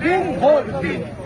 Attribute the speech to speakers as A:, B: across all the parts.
A: Bin Holding.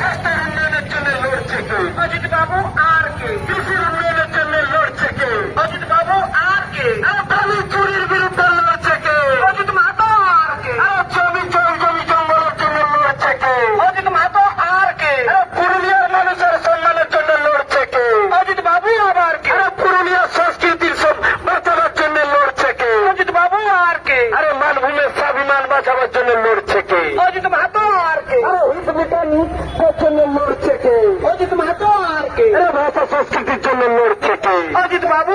A: স্বাস্থ্যের উন্নয়নের জন্য লড়ছে কে অজিত বাবু আর কে? কৃষির উন্নয়নের জন্য লড়ছে কে অজিত বাবু আর কে আরে চুরির বিরুদ্ধে লড়ছে কে অজিত মাতো আর কে আরে জমি জমি জমি জঙ্গলের জন্য লড়ছে কে অজিত মাতো আর কে পুরুলিয়ার মানুষের সম্মানের জন্য লড়ছে কে অজিত বাবু আবার কে পুরুলিয়ার সংস্কৃতির সব বাঁচানোর জন্য লড়ছে কে অজিত বাবু আর কে আরে মানভূমের স্বাভিমান বাঁচানোর জন্য লড়ছে কে? অজিত মাতো আর কে আরে হিত মিটানির জন্য লড়ছে কে অজিত মাতো আর কে আরে ভাষা সংস্কৃতির জন্য লড়ছে কে অজিত বাবু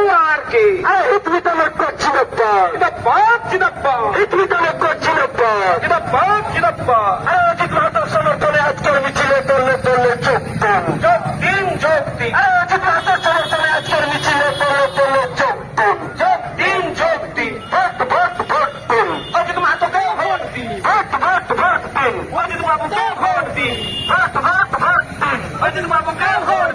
A: আর কে আরে হিত মিটানের করছিনপ্প চিদপ্প চিদপ্প হিত মিটানের করছিনপ্প চিদপ্প চিদপ্প আরে অজিত মাতার সমর্থনে আজকের মিছিলে দলে দলে যোগ দিন যোগ দিন যোগ দিন আরে অজিত মাতার সমর্থনে আজকের মিছিলে দলে দলে যোগ দিন যোগ দিন যোগ দিন ভোট ভোট ভোট দিন অজিত মাতাকে ভোট দিন ভোট ভোট ভোট দিন অজিত বাবুকে ভোট দিন ভোট ভোট ভোট দিন অজিত বাবুকে ভোট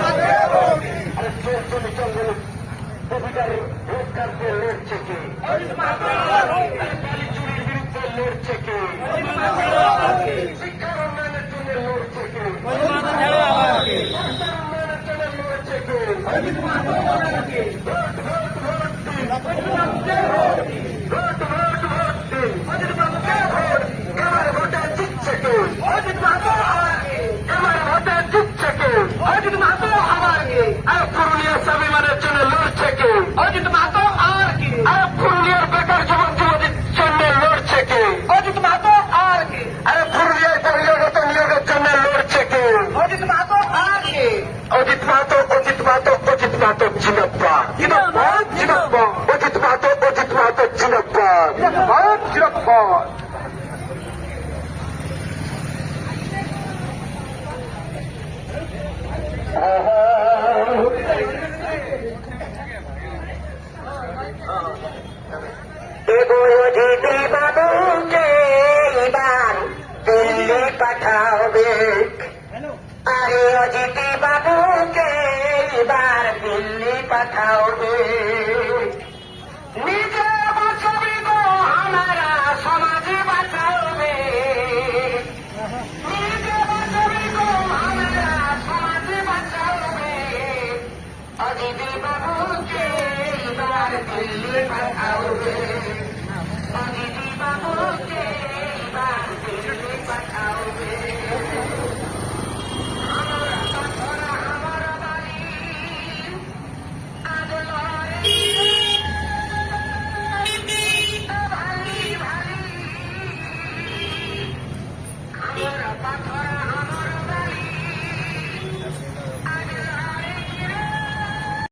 A: থেকে চুরির বিরুদ্ধে লড়ছে কে শিক্ষার উন্নয়নের জন্য লড়ছে কে ভাষার উন্নয়নের জন্য লড়ছে কে জিনাব্বাদ জিনাব্বাদ অজিত মাহাতো অজিত মাহাতো জিনাব্বাদ জিনাব্বাদ জিনাব্বাদ এগো অজিত
B: দিল্লি পাঠাবে নিজে গো আমারা সমাজ বাঁচাবে। নিজে বাঁচবি গো আমরা সমাজ বাঁচাবে। অজিতি বাবুকে এবার দিল্লি পাঠাবে। অজিতি